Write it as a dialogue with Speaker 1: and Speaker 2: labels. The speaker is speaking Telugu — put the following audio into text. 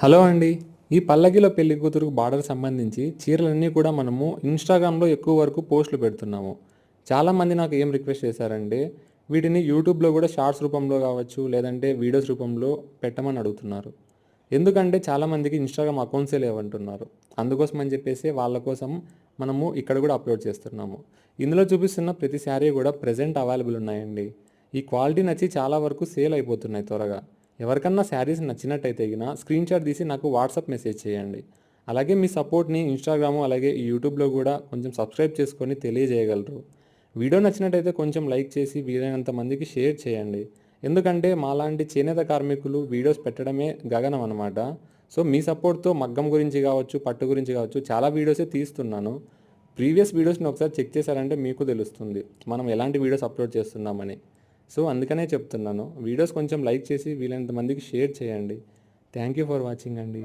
Speaker 1: హలో అండి. ఈ పల్లకిలో పెళ్ళి కూతురు బార్డర్ సంబంధించి చీరలన్నీ కూడా మనము ఇన్స్టాగ్రామ్లో ఎక్కువ వరకు పోస్టులు పెడుతున్నాము. చాలామంది నాకు ఏం రిక్వెస్ట్ చేశారంటే వీటిని యూట్యూబ్లో కూడా షార్ట్స్ రూపంలో కావచ్చు లేదంటే వీడియోస్ రూపంలో పెట్టమని అడుగుతున్నారు. ఎందుకంటే చాలామందికి ఇన్స్టాగ్రామ్ అకౌంట్సే లేవంటున్నారు. అందుకోసం అని చెప్పేసి వాళ్ళ కోసం మనము ఇక్కడ కూడా అప్లోడ్ చేస్తున్నాము. ఇందులో చూపిస్తున్న ప్రతి శారీ కూడా ప్రజెంట్ అవైలబుల్ ఉన్నాయండి. ఈ క్వాలిటీ నచ్చి చాలా వరకు సేల్ అయిపోతున్నాయి త్వరగా. ఎవరికన్నా శారీస్ నచ్చినట్టయితే గిన స్క్రీన్ షాట్ తీసి నాకు వాట్సాప్ మెసేజ్ చేయండి. అలాగే మీ సపోర్ట్ని ఇన్స్టాగ్రాము అలాగే యూట్యూబ్లో కూడా కొంచెం సబ్స్క్రైబ్ చేసుకొని తెలియజేయగలరు. వీడియో నచ్చినట్టయితే కొంచెం లైక్ చేసి వీలైనంత మందికి షేర్ చేయండి. ఎందుకంటే మాలాంటి చేనేత కార్మికులు వీడియోస్ పెట్టడమే గగనం అనమాట సో మీ సపోర్ట్తో మగ్గం గురించి కావచ్చు పట్టు గురించి కావచ్చు చాలా వీడియోసే తీస్తున్నాను. ప్రీవియస్ వీడియోస్ని ఒకసారి చెక్ చేశారంటే మీకు తెలుస్తుంది మనం ఎలాంటి వీడియోస్ అప్లోడ్ చేస్తున్నామని. సో అందుకనే చెప్తున్నాను. వీడియోస్ కొంచెం లైక్ చేసి వీలైనంత మందికి షేర్ చేయండి. థ్యాంక్ యూ ఫర్ వాచింగ్ అండి.